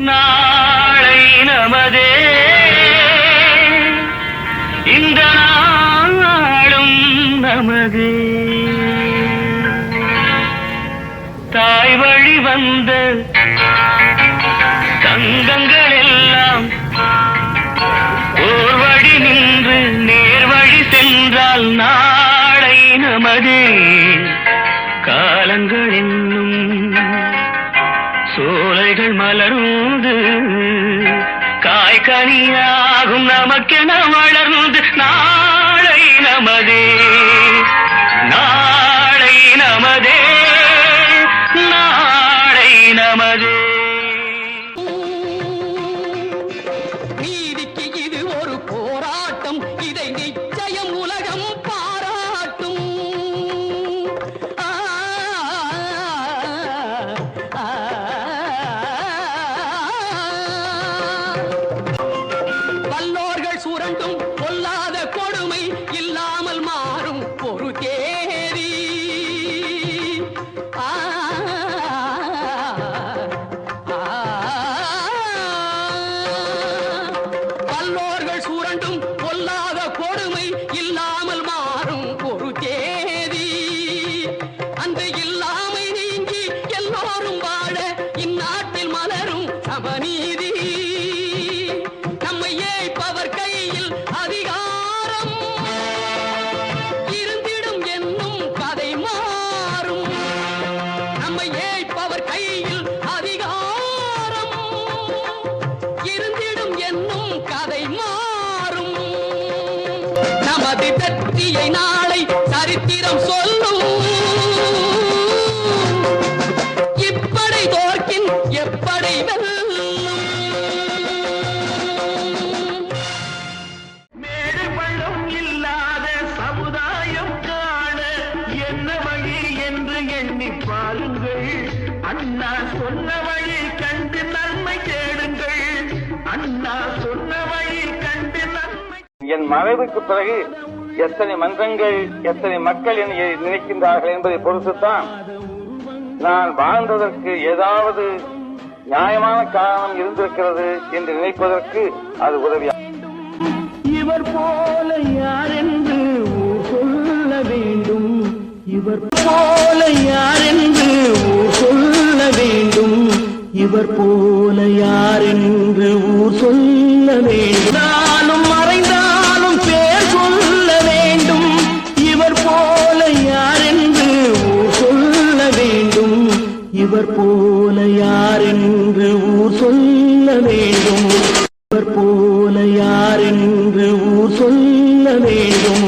நாளை நமதே. இந்த நாளும் நமது. தாய் வழி வந்த தங்கங்கள் எல்லாம் ஓர் வழி நின்று நேர் வழி சென்றால் நாளை நமது. காலங்கள் என்னும் சோலைகள் மலர்ந்து காய்கனியாகும் நமக்கென வளர்ந்து நாளை நமதே. வல்லோர்கள் பொல்லாத கொடுமை இல்லாமல் மாறும் ஒரு தேதி. அந்த நமது வெற்றியை நாளை சரித்திரம் சொல்லும். இப்படை தோற்கின் எப்படை மேடு பள்ளம் இல்லாத சமுதாயம் காண என்ன வழி என்று எண்ணி பாருங்கள். அண்ணா சொன்ன வழி கண்டு நல்ல மறைவுக்கு பிறகு எத்தனை மன்றங்கள் எத்தனை மக்கள் என்னை நினைக்கின்றார்கள் என்பதை பொறுத்துத்தான் நான் வாழ்ந்ததற்கு ஏதாவது நியாயமான காரணம் இருந்திருக்கிறது என்று நினைப்பதற்கு அது உதவியாகும் இவர் போல யார் என்று சொல்ல வேண்டும். இவர் போல யார் என்று சொல்ல வேண்டும். இவர் போல யார் என்று ஊர் சொல்ல வேண்டும். இவர் போல யார் என்று ஊர் சொல்ல வேண்டும். இவர் போல யார் என்று ஊர் சொல்ல வேண்டும்.